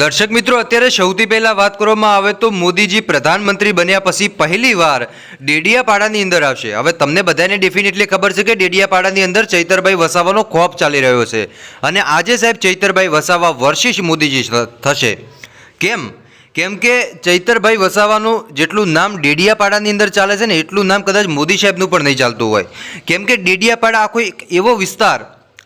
દર્શક મિત્રો, અત્યારે સૌથી પહેલા વાત કરવામાં આવે તો મોદીજી પ્રધાનમંત્રી બન્યા પછી પહેલી વાર ડેડિયાપાડાની અંદર આવશે. હવે તમને બધાને ડેફિનેટલી ખબર છે કે ડેડિયાપાડાની અંદર ચૈતરભાઈ વસાવાનો ખોફ ચાલી રહ્યો છે. અને આજે સાહેબ ચૈતરભાઈ વસાવા વર્ષિષ મોદીજી થશે. કેમ? કેમ કે ચૈતરભાઈ વસાવાનું જેટલું નામ ડેડિયાપાડાની અંદર ચાલે છે ને, એટલું નામ કદાચ મોદી સાહેબનું પણ નહીં ચાલતું હોય. કેમ કે ડેડિયાપાડા આખો એક એવો વિસ્તાર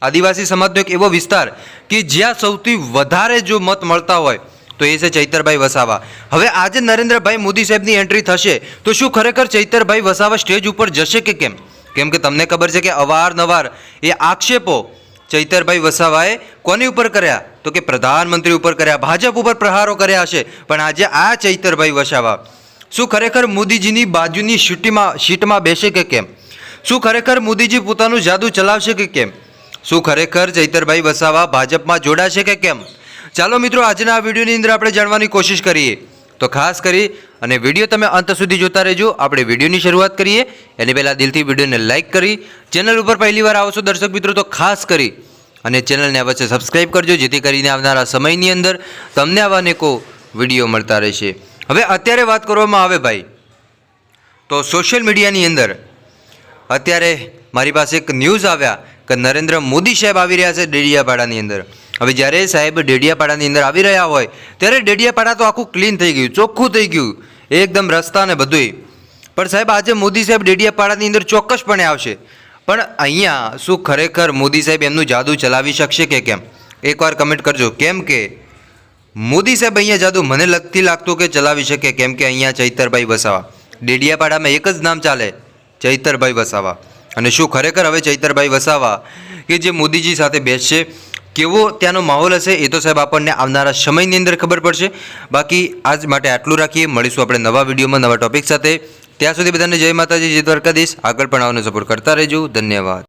આદિવાસી સમાજનો એક એવો વિસ્તાર કે જ્યાં સૌથી વધારે જો મત મળતા હોય, તો એ છે ચૈતરભાઈ વસાવા. હવે આજે નરેન્દ્રભાઈ મોદી સાહેબની એન્ટ્રી થશે, તો શું ખરેખર ચૈતરભાઈ વસાવા સ્ટેજ ઉપર જશે કે કેમ? કેમ કે તમને ખબર છે કે અવારનવાર એ આક્ષેપો ચૈતરભાઈ વસાવાએ કોની ઉપર કર્યા? તો કે પ્રધાનમંત્રી ઉપર કર્યા, ભાજપ ઉપર પ્રહારો કર્યા હશે, પણ આજે આ ચૈતરભાઈ વસાવા. શું ખરેખર મોદીજીની બાજુની સીટીમાં સીટમાં બેસે કે કેમ? શું ખરેખર મોદીજી પોતાનું જાદુ ચલાવશે કે કેમ? શું ખરેખર ચૈતરભાઈ વસાવા ભાજપમાં જોડાશે કે કેમ? ચાલો મિત્રો, આજના આ વિડીયોની અંદર આપણે જાણવાની કોશિશ કરીએ. તો ખાસ કરી અને વીડિયો તમે અંત સુધી જોતા રહેજો. આપણે વિડીયોની શરૂઆત કરીએ. એની પહેલાં દિલથી વિડીયોને લાઇક કરી, ચેનલ ઉપર પહેલી વાર આવો દર્શક મિત્રો, તો ખાસ કરી અને ચેનલને અવશ્ય સબસ્ક્રાઇબ કરજો, જેથી કરીને આવનારા સમયની અંદર તમને આવા અનેકો વીડિયો મળતા રહેશે. હવે અત્યારે વાત કરવામાં આવે ભાઈ, તો સોશિયલ મીડિયાની અંદર અત્યારે મારી પાસે એક ન્યૂઝ આવ્યા. કે નરેન્દ્ર મોદી સાહેબ આવી રહ્યા છે ડેડિયાપાડાની અંદર. હવે જ્યારે સાહેબ ડેડિયાપાડાની અંદર આવી રહ્યા હોય, ત્યારે ડેડિયાપાડા તો આખું ક્લીન થઈ ગયું, ચોખ્ખું થઈ ગયું. એકદમ રસ્તા ને બધુંય. પણ સાહેબ, આજે મોદી સાહેબ ડેડિયાપાડાની અંદર ચોક્કસપણે આવશે. પણ અહીંયા શું ખરેખર મોદી સાહેબ એમનું જાદુ ચલાવી શકશે કે કેમ? એકવાર કમેન્ટ કરજો. કેમ કે મોદી સાહેબ અહીંયા જાદુ મને લગતી લાગતું કે ચલાવી શકે, કેમ કે અહીંયા ચૈતરભાઈ વસાવા. ડેડિયાપાડામાં એક જ નામ ચાલે, ચૈતરભાઈ વસાવા. અને શું ખરેખર હવે ચૈતરભાઈ વસાવા કે જે મોદીજી સાથે બેસશે, કેવો ત્યાંનો માહોલ હશે એ તો સાહેબ આપણને આવનારા સમયની અંદર ખબર પડશે. બાકી આજ માટે આટલું રાખીએ. મળીશું આપણે નવા વિડીયોમાં, નવા ટોપિક સાથે. ત્યાં સુધી બધાને જય માતાજી, જય દ્વારકાધીશ. આગળ પણ આવવાનો સપોર્ટ કરતા રહેજો. ધન્યવાદ.